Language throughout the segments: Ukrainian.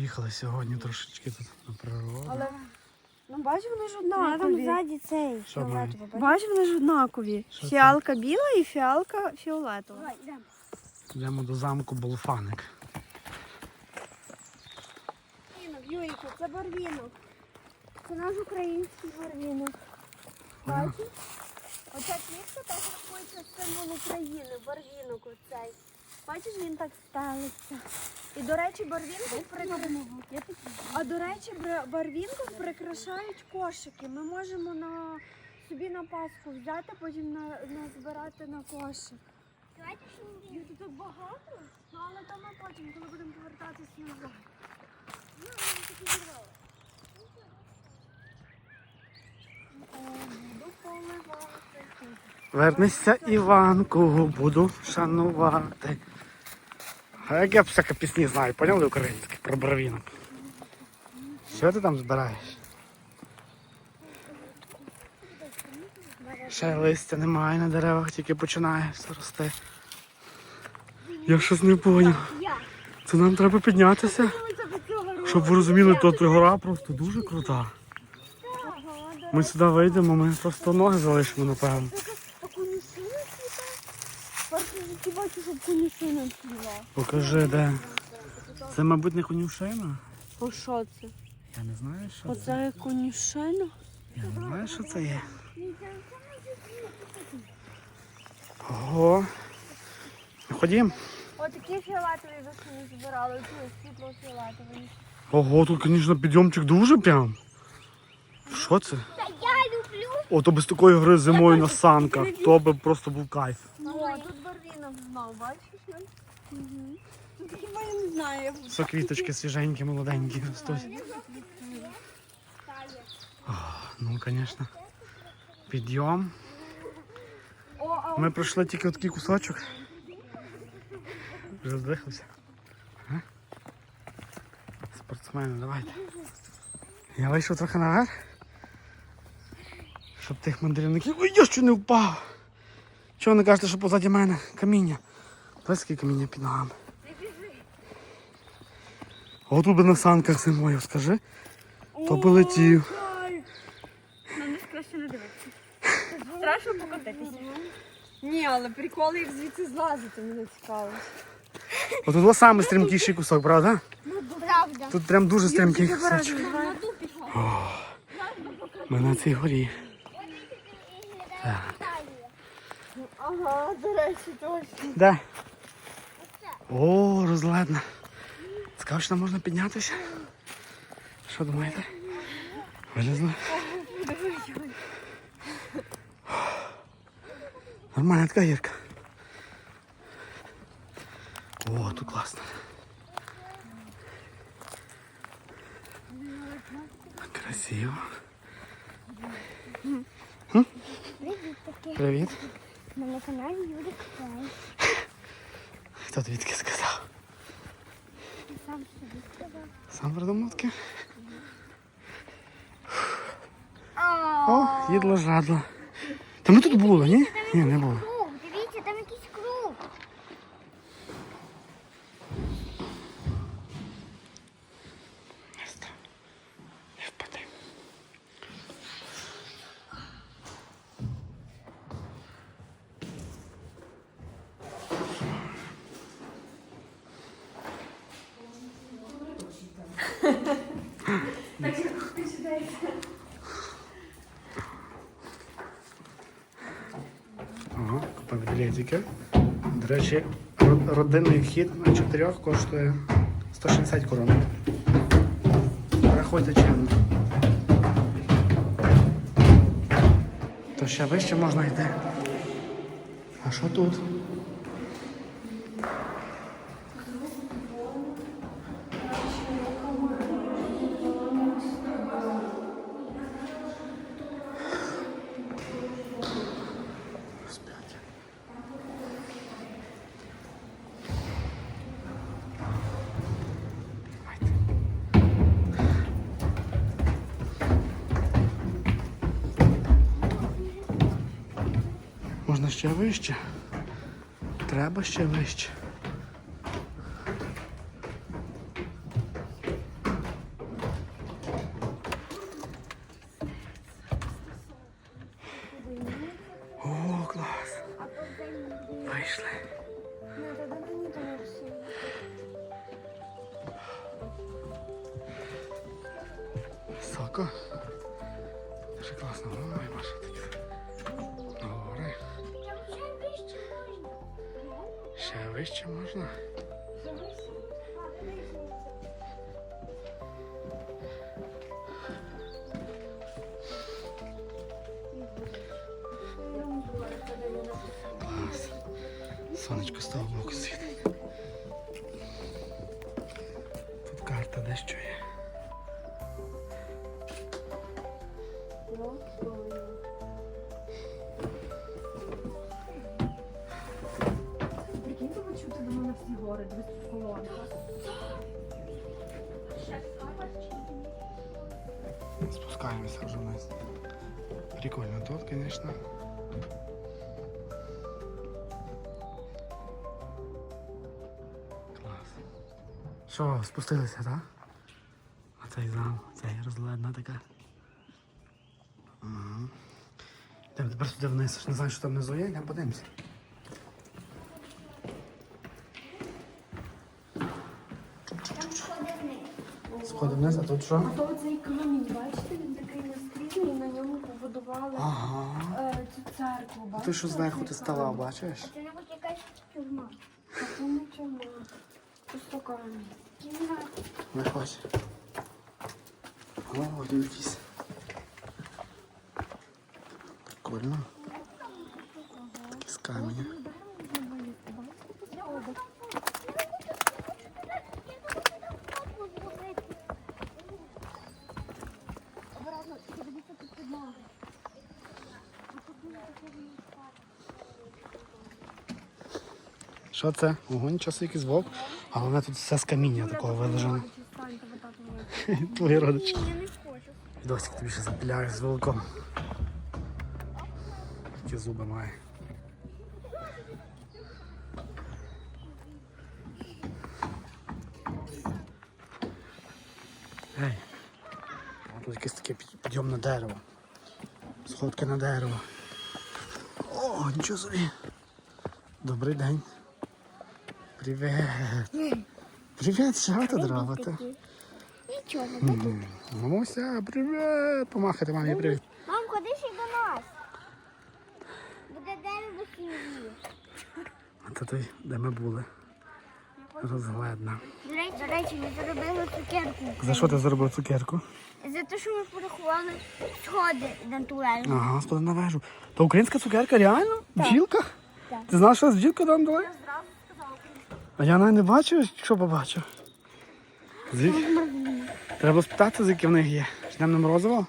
Їхали сьогодні трошечки тут на природу. Але ну бач, вони ж А там однакові. ззаді цей Що фіолетовий. Бач, вони ж однакові. Що це? Фіалка біла і фіалка фіолетова. Давай, йдемо. Йдемо до замку Болфаник. Барвінок, це барвінок. Це наш український барвінок. Бачиш? Оця квітка теж рахується символ України, барвінок оцей. Бачиш, він так стелиться. І, до речі, барвінком прикр... А до речі, барвінком прикрашають кошики. Ми можемо на собі на Пасху взяти, потім на, назбирати на кошик. Ю, Тут так багато, ну але то ми потім, коли будемо повертатись назад. Ну, я таки. Буду поливати. Вернися, Іванку, буду шанувати. А як я всякі пісні знаю, поняли українські про барвінок? Що ти там збираєш? Ще листя немає на деревах, тільки починає все рости. Я щось не поняв. Це нам треба піднятися. Щоб ви розуміли, то гора просто дуже крута. Ми сюди вийдемо, ми просто ноги залишимо, напевно. А конюшина цвіте? Перше бачу, щоб конюшина цвіла. Покажи, де. Це, мабуть, не конюшина. О, що це? Я не знаю, що це. Оце конюшина? Я не знаю, що це є. Ого. Ходім. Отакі фіолетові вишні збирали, тут світло фіолетові. Ого, тут, звісно, підйомчик дуже прям. Що це? Та я люблю. О, то без такої гри зимою на санках. То би просто був кайф. О, тут барвінок знов, бачиш? Угу. Тут хіба я не знаю. Все квіточки свіженькі, молоденькі ростуть. Ну, звісно. Підйом. Ми пройшли тільки такий кусочок. Вже здихався. Спортсмени, давайте. Я вийшов трохи наверх. Щоб тих мандрівників. Ой, я ще не впав! Чого не кажете, що позаді мене каміння? Скільки каміння під ногами. О, би на санках зимою, скажи. То би летів. на краще не дивитися. Страшно покотитися. Ні, але приколи як звідси злазити мене цікаво. От тут саме стрімкіший кусок, правда? Правда. Тут прям дуже стрімкий кусочок. Ми на цій горі. Ага, до речі, точно. Де? О, розладно. Цікаво, що там можна піднятися? Що думаєте? Вилізли? Нормальна така гірка. О, тут класно. Красиво. М? Привіт. На каналі Юрій Клей. Хто тобі таке сказав? Сам собі сказав. Сам придумав таке? О, їдло жадло. Та ми тут були, ні? Ні, не було. Круг, дивіться, там якийсь круг. Не впади. Ага, купив білетики. До речі, родинний вхід на чотирьох коштує 160 корон. Рахуйте чемно. То ще вище можна йти. А що тут? Ще вище. Треба ще вище. О, клас. Вийшли. Високо. Вище можна. Клас. Сонечко з того боку світить. Тут карта дещо є. Спускаємося вже вниз. Прикольно тут, звісно. Клас. Що, спустилися, так? А цей зал, цей розледна така. Йдемо тепер сюди вниз. Не знаю, що там внизу є, йдемо подивимося. Сходи вниз, а тут що? А то оцей камінь, бачите, він такий наскрізний, на ньому побудували Ага. е, цю церкву. А Бачите? ти що зверху ти стала, бачиш? Це не буде якась тюрма. А це не тюрма. Просто камінь. Виходь. О, дивіться. Прикольно. З каменя. Обратно, подивіться тут під ноги. Що це? Ого, нічого собі якийсь вовк. А головне тут все з каміння такого вилежано. Твої родичі. Ні, я не хочу. Досик тобі ще запіляєш з волком. Такі зуби має. Ей. Тут якесь таке підйом на дерево. Сходки на дерево. О, нічого собі. Добрий день. Привіт. Привіт, що ти робите? Нічого. Мгм. Мамуся, привіт! Помахайте мамі привіт. Мам, ходи ще до нас. Буде дерево сім'ї. А це той, де ми були. Розгледна. До речі, до речі, ми заробили цукерку. За що ти зробив цукерку? За те, що ми порахували сходи дентуельні. Ага, господи, на вежу. То українська цукерка реально? В бджілках? Так. Ти знаєш, що з бджілки там дали? А я навіть не бачив, що побачив. Звідки? Треба спитати, звідки в них є. Ждемо на морозиво?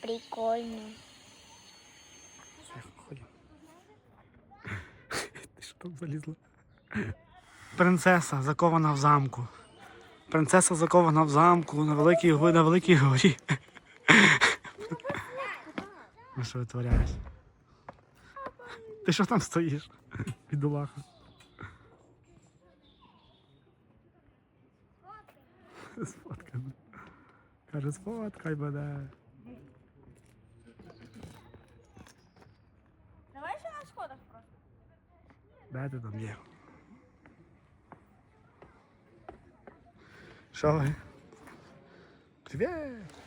Прикольно. Ходім. Ти що там залізла? Принцеса закована в замку. Принцеса закована в замку на великій, на великій горі. Ну що витворяєш? Ти що там стоїш? Бідолаха. Сфоткай. Каже, сфоткай мене. Давай ще на сходах просто. Де ти там є? Що ви? Привіт!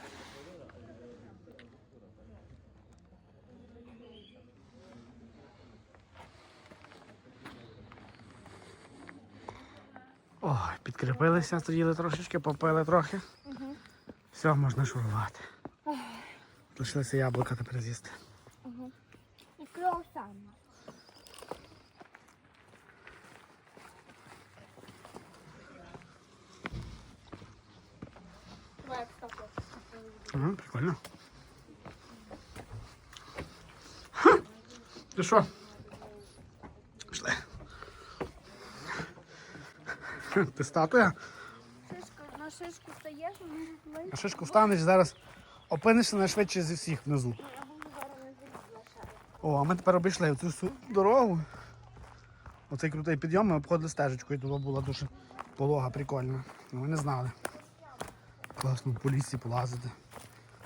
Ой, підкріпилися, стоїли трошечки, попили трохи. Все, можна шурувати. Лишилося яблука тепер з'їсти. І круасан. Ага, прикольно. Ха! Ти що? Пішли. Ха, Ти статуя? На шишку стаєш, На шишку встанеш зараз опинишся найшвидше зі всіх внизу. О, а ми тепер обійшли цю всю дорогу. Оцей крутий підйом ми обходили стежечкою, тут була дуже полога, прикольна. Ну, ми не знали. Класно по лісі полазити.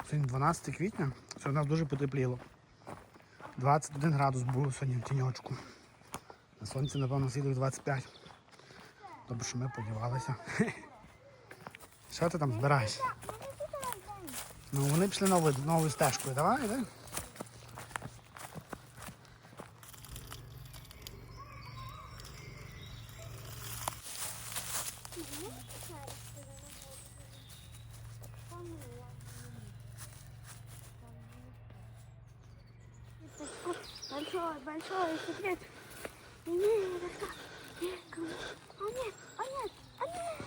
Сьогодні 12 квітня, сьогодні у нас дуже потепліло. 21 градус було сьогодні в тіньочку. На сонці, напевно, сіли 25. Добре, що ми подівалися. Що ти там збираєш? Ну вони пішли новою, новою стежкою. Давай, йди. Большой, большой секрет. Не, это так. Нет, кому? А нет, а нет, а нет.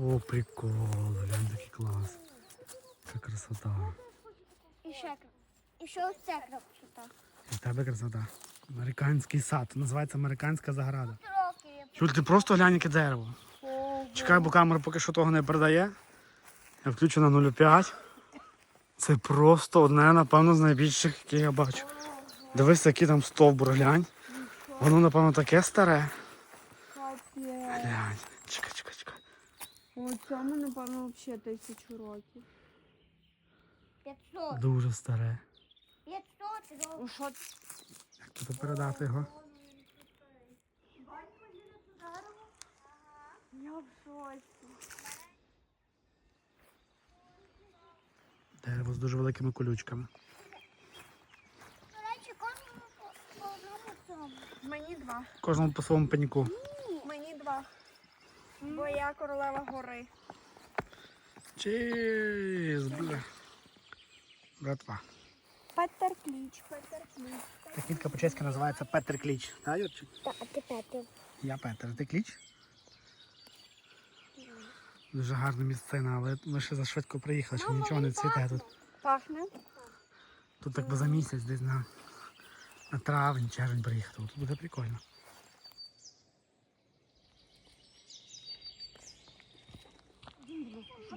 О, прикол, глянь, такий клас. Це красота. І ще. І ще ось ця крапчута. Тебе красота. Американський сад. Називається американська заграда. Юль, ти просто глянь, яке дерево. Чекай, бо камера поки що того не передає. Я включу на 0,5. Це просто одне, напевно, з найбільших, які я бачу. Дивись, який там стовбур, глянь. Воно, напевно, таке старе. Капець. Глянь. Чекай, чекай, чекай. У цьому, напевно, взагалі тисячу років. 500. Дуже старе. 500 років. У що Як тут передати його? я в шоці. Дерево з дуже великими колючками. До речі, кожному по- по одному цьому. Мені два. Кожному по своєму пеньку. Бо я королева гори. Чіз, бля. Братва. Петер Кліч, Петер Кліч. Технітка по-чеськи називається Петер Кліч. Так, Юрчик? Так, а ти Петр. Я Петер, ти Кліч? Дуже гарна місцина, але ми ще зашвидко приїхали, що нічого не цвіте тут. Пахне. Тут так би за місяць десь на, на травень, червень приїхати. Тут буде прикольно.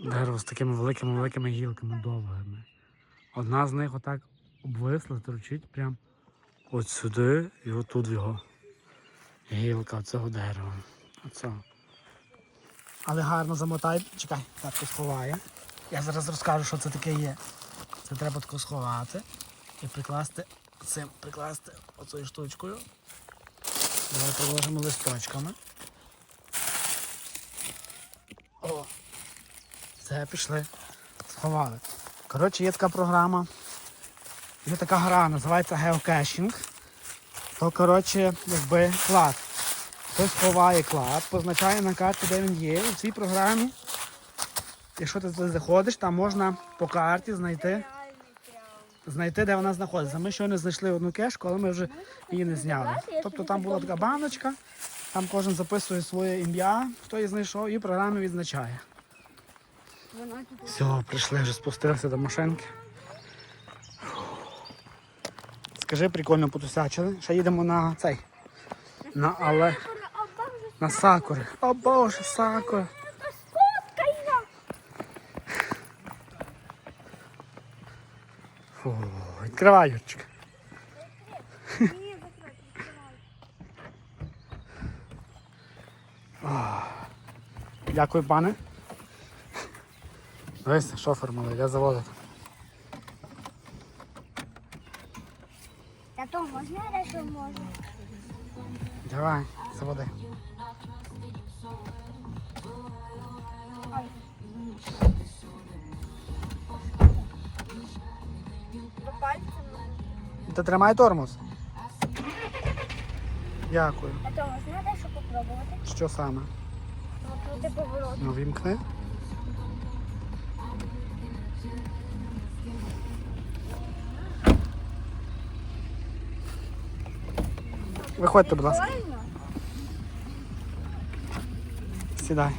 Дерево з такими великими великими гілками довгими. Одна з них отак обвисла, торчить прям от сюди і отут його. Гілка цього дерева. Оцього. Але гарно замотай. Чекай, татко сховає. Я зараз розкажу, що це таке є. Це треба тако сховати і прикласти цим, прикласти оцею штучкою. Давай приложимо листочками. Все, пішли. Сховали. Коротше, є така програма. Є така гра, називається геокешінг. То, коротше, якби клад. Хтось ховає клад, позначає на карті, де він є. В цій програмі, якщо ти заходиш, там можна по карті знайти знайти, де вона знаходиться. Ми щойно знайшли одну кешку, але ми вже її не зняли. Тобто там була така баночка, там кожен записує своє ім'я, хто її знайшов, і програма відзначає. Все, прийшли вже спустилися до машинки. Скажи, прикольно потусячили. Ще їдемо на цей. На але. На сакури. О боже, сакури. Фу, відкривай, Юрчик. Дякую, пане. Дивись, шофер малий, я заводити. Та то можна решту можна. Давай, заводи. До. Ти тримай тормоз. Дякую. А то можна дещо попробувати. Що саме? Покрути поворот. Ну вімкни. Виходьте, будь ласка. Сідай.